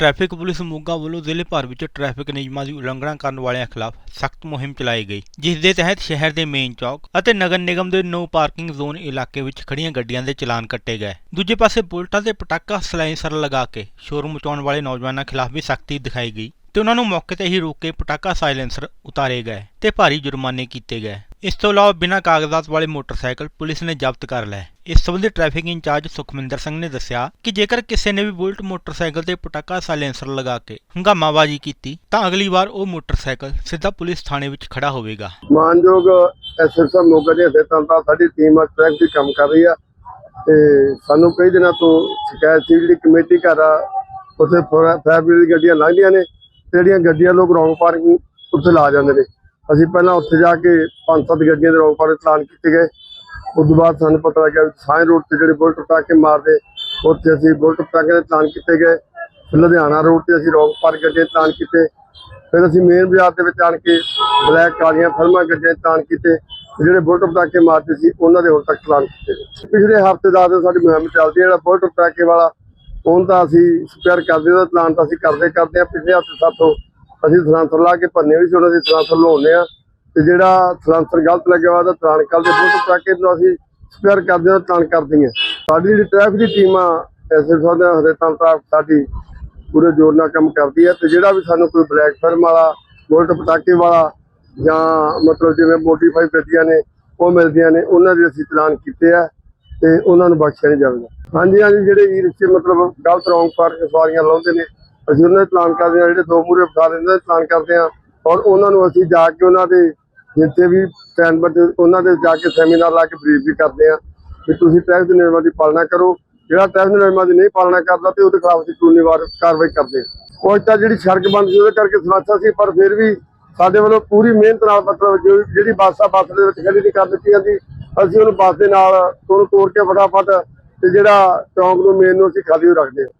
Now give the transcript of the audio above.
Traffic police Moga ਵੱਲੋਂ ਜ਼ਿਲ੍ਹੇ ਭਰ ਵਿੱਚ ਟ੍ਰੈਫਿਕ ਨਿਯਮਾਂ ਦੀ ਉਲੰਘਣਾ ਕਰਨ ਵਾਲਿਆਂ ਖਿਲਾਫ ਸਖਤ ਮੁਹਿੰਮ ਚਲਾਈ ਗਈ, ਜਿਸ ਦੇ ਤਹਿਤ ਸ਼ਹਿਰ ਦੇ ਮੇਨ ਚੌਕ ਅਤੇ ਨਗਰ ਨਿਗਮ ਦੇ ਨੋ ਪਾਰਕਿੰਗ ਜ਼ੋਨ ਇਲਾਕੇ ਵਿੱਚ ਖੜੀਆਂ ਗੱਡੀਆਂ ਦੇ ਚਲਾਨ ਕੱਟੇ ਗਏ। ਦੂਜੇ ਪਾਸੇ ਬੁਲਟਾਂ ਤੇ ਪਟਾਕਾ ਸਲਾਈਸਰ ਲਗਾ ਕੇ ਸ਼ੋਰ ਮਚਾਉਣ ਵਾਲੇ ਨੌਜਵਾਨਾਂ ਖਿਲਾਫ ਵੀ ਸਖਤੀ ਦਿਖਾਈ ਗਈ ਤੇ ਉਹਨਾਂ ਨੂੰ ਮੌਕੇ ਤੇ ਹੀ ਰੋਕ ਕੇ ਪਟਾਕਾ ਸਾਇਲੈਂਸਰ ਉਤਾਰੇ ਗਏ ਤੇ ਭਾਰੀ ਜੁਰਮਾਨੇ ਕੀਤੇ ਗਏ। ਇਸ ਤੋਂ ਇਲਾਵਾ ਬਿਨਾਂ ਕਾਗਜ਼ਾਤ ਵਾਲੇ ਮੋਟਰਸਾਈਕਲ ਪੁਲਿਸ ਨੇ ਜ਼ਬਤ ਕਰ ਲਏ ਇਸ ਸੰਬੰਧੀ ਟ੍ਰੈਫਿਕ ਇੰਚਾਰਜ ਸੁਖਮਿੰਦਰ ਸਿੰਘ ਨੇ ਦੱਸਿਆ ਕਿ ਜੇਕਰ ਕਿਸੇ ਨੇ ਵੀ ਬੁਲਟ ਮੋਟਰਸਾਈਕਲ ਤੇ ਪਟਾਕਾ ਸਾਇਲੈਂਸਰ ਲਗਾ ਕੇ ਹੰਗਾਮਾਬਾਜ਼ੀ ਕੀਤੀ, ਤਾਂ ਅਗਲੀ ਵਾਰ ਉਹ ਮੋਟਰਸਾਈਕਲ ਸਿੱਧਾ ਪੁਲਿਸ ਥਾਣੇ ਵਿੱਚ ਖੜਾ ਹੋਵੇਗਾ। ਮਾਨਯੋਗ ਐਸਐਸਐਮ ਮੋਗਾ ਦੇ ਹਦਾਇਤਾਂ ਦਾ ਸਾਡੀ ਟੀਮ ਆ ਟਰੈਕ ਦੀ ਕੰਮ ਕਰ ਰਹੀ ਆ ਤੇ ਸਾਨੂੰ ਕਈ ਦਿਨਾਂ ਤੋਂ ਸ਼ਿਕਾਇਤ ਸੀ ਜਿਹੜੀ ਕਮੇਟੀ ਘਰ ਆ, ਉੱਥੇ ਫੈਬਰਿਕ ਦੀ ਗੱਡੀਆਂ ਲੰਘਦੀਆਂ ਨੇ ਜਿਹੜੀਆਂ ਗੱਡੀਆਂ ਲੋਕ ਰੌਂਗ ਪਾਰਕਿੰਗ ਉੱਥੇ ਲਾ ਜਾਂਦੇ ਨੇ। ਅਸੀਂ ਪਹਿਲਾਂ ਉੱਥੇ ਜਾ ਕੇ ਪੰਜ ਸੱਤ ਗੱਡੀਆਂ ਦੇ ਰੌਂਗ ਪਾਰਕਿੰਗ ਚਲਾਨ ਕੀਤੇ ਗਏ। ਉਸ ਤੋਂ ਬਾਅਦ ਸਾਨੂੰ ਪਤਾ ਲੱਗਿਆ ਵੀ ਸਾਇੰ ਰੋਡ ਤੇ ਜਿਹੜੇ ਬੁਲਟ ਪਟਾਕੇ ਮਾਰਦੇ, ਉੱਥੇ ਅਸੀਂ ਬੁਲਟ ਪਟਾਕੇ ਦੇ ਚਲਾਨ ਕੀਤੇ ਗਏ। ਫਿਰ ਲੁਧਿਆਣਾ ਰੋਡ ਤੇ ਅਸੀਂ ਰੌਂਗ ਪਾਰਕ ਗੱਡੀਆਂ ਦੇ ਚਲਾਨ ਕੀਤੇ। ਫਿਰ ਅਸੀਂ ਮੇਨ ਬਾਜ਼ਾਰ ਦੇ ਵਿੱਚ ਆਣ ਕੇ ਬਲੈਕ ਕਾਲੀਆਂ ਫਿਲਮਾਂ ਗੱਡੀਆਂ ਦੇ ਚਲਾਨ ਕੀਤੇ। ਜਿਹੜੇ ਬੁਲਟ ਪਟਾਕੇ ਮਾਰਦੇ ਸੀ, ਉਹਨਾਂ ਦੇ ਹੁਣ ਤੱਕ ਚਲਾਨ ਕੀਤੇ ਗਏ। ਪਿਛਲੇ ਹਫ਼ਤੇ ਦਾ ਸਾਡੀ ਮੁਹਿੰਮ ਚੱਲਦੀ ਹੈ, ਜਿਹੜਾ ਬੁਲਟ ਪਟਾਕੇ ਵਾਲਾ, ਉਹਨ ਤਾਂ ਅਸੀਂ ਸਪੇਅਰ ਕਰਦੇ ਉਹਦਾ ਚਲਾਨ ਤਾਂ ਅਸੀਂ ਕਰਦੇ ਕਰਦੇ ਆ ਪਿਛਲੇ ਹਫ਼ਤੇ ਸਾਥੋਂ ਅਸੀਂ ਸਲਾਂਸਰ ਲਾ ਕੇ ਭੰਨੇ ਵੀ ਸੀ ਉਹਨਾਂ ਦੀ ਸਲਾਂਸਰ ਲਾਉਂਦੇ ਆ ਤੇ ਜਿਹੜਾ ਸਲਾਂਸਰ ਗਲਤ ਲੱਗਿਆ ਵਾ ਉਹਦਾ ਚਲਾਨ ਕਰਦੇ ਬੁਲਟ ਪਟਾਕੇ ਨੂੰ ਅਸੀਂ ਸਪੇਅਰ ਕਰਦੇ ਹਾਂ ਚਲਾਨ ਕਰਦੇ ਹਾਂ। ਸਾਡੀ ਜਿਹੜੀ ਟ੍ਰੈਫਿਕ ਦੀ ਟੀਮ ਆ, ਐਸੇ ਸਾਡੇ ਹਦਾਇਤਾਂ ਮੁਤਾਬਕ ਸਾਡੀ ਪੂਰੇ ਜ਼ੋਰ ਨਾਲ ਕੰਮ ਕਰਦੀ ਹੈ। ਤੇ ਜਿਹੜਾ ਵੀ ਸਾਨੂੰ ਕੋਈ ਬਲੈਕ ਫਿਲਮ ਵਾਲਾ, ਬੁਲਟ ਪਟਾਕੇ ਵਾਲਾ ਜਾਂ ਮਤਲਬ ਜਿਵੇਂ ਮੋਡੀਫਾਈ ਗੱਡੀਆਂ ਨੇ, ਉਹ ਮਿਲਦੀਆਂ ਨੇ, ਉਹਨਾਂ ਦੇ ਅਸੀਂ ਚਲਾਨ ਕੀਤੇ ਆ ਤੇ ਉਹਨਾਂ ਨੂੰ ਬਖਸ਼ਿਆ ਨਹੀਂ ਜਾਵੇਗਾ। ਹਾਂਜੀ ਹਾਂਜੀ, ਜਿਹੜੇ ਈ ਰਿਕਸ਼ੇ ਮਤਲਬ ਗਲਤ ਰੌਂਗ ਪਾਰਕ ਸਵਾਰੀਆਂ ਲਾਉਂਦੇ ਨੇ ਅਸੀਂ ਉਹਨਾਂ ਦੇ ਚਲਾਨ ਕਰਦੇ ਹਾਂ, ਜਿਹੜੇ ਦੋ ਮੂਰੇ ਬਿਠਾ ਦਿੰਦੇ ਨੇ ਚਲਾਨ ਕਰਦੇ ਹਾਂ। ਔਰ ਉਹਨਾਂ ਨੂੰ ਅਸੀਂ ਜਾ ਕੇ ਉਹਨਾਂ ਦੇ ਜਿੱਥੇ ਵੀ ਸਟੈਂਡ ਤੇ ਉਹਨਾਂ ਦੇ ਜਾ ਕੇ ਸੈਮੀਨਾਰ ਲਾ ਕੇ ਬਰੀਫ ਵੀ ਕਰਦੇ ਹਾਂ ਕਿ ਤੁਸੀਂ ਟ੍ਰੈਫਿਕ ਦੇ ਨਿਯਮਾਂ ਦੀ ਪਾਲਣਾ ਕਰੋ। ਜਿਹੜਾ ਟ੍ਰੈਫਿਕ ਦੇ ਨਿਯਮਾਂ ਦੀ ਨਹੀਂ ਪਾਲਣਾ ਕਰਦਾ ਤੇ ਉਹਦੇ ਖਿਲਾਫ ਅਸੀਂ ਕਾਨੂੰਨੀ ਵਾਰ ਕਾਰਵਾਈ ਕਰਦੇ ਹਾਂ। ਕੁਝ ਤਾਂ ਜਿਹੜੀ ਸੜਕ ਬੰਦ ਸੀ, ਉਹਦੇ ਕਰਕੇ ਸਮੱਸਿਆ ਸੀ, ਪਰ ਫਿਰ ਵੀ ਸਾਡੇ ਵੱਲੋਂ ਪੂਰੀ ਮਿਹਨਤ ਨਾਲ ਮਤਲਬ ਜਿਹੜੀ ਬੱਸ ਆ ਬੱਸ ਦੇ ਵਿੱਚ ਖੜੀ ਨਹੀਂ ਕਰ ਦਿੱਤੀ ਜਾਂਦੀ ਅਸੀਂ ਉਹਨੂੰ ਬੱਸ ਦੇ ਨਾਲ ਉਹਨੂੰ ਤੋੜ ਕੇ ਫਟਾਫਟ ਤੇ ਜਿਹੜਾ ਚੌਂਕ ਨੂੰ ਮੇਨ ਨੂੰ ਅਸੀਂ ਖਾਲੀ ਹੋ ਰੱਖਦੇ ਹਾਂ।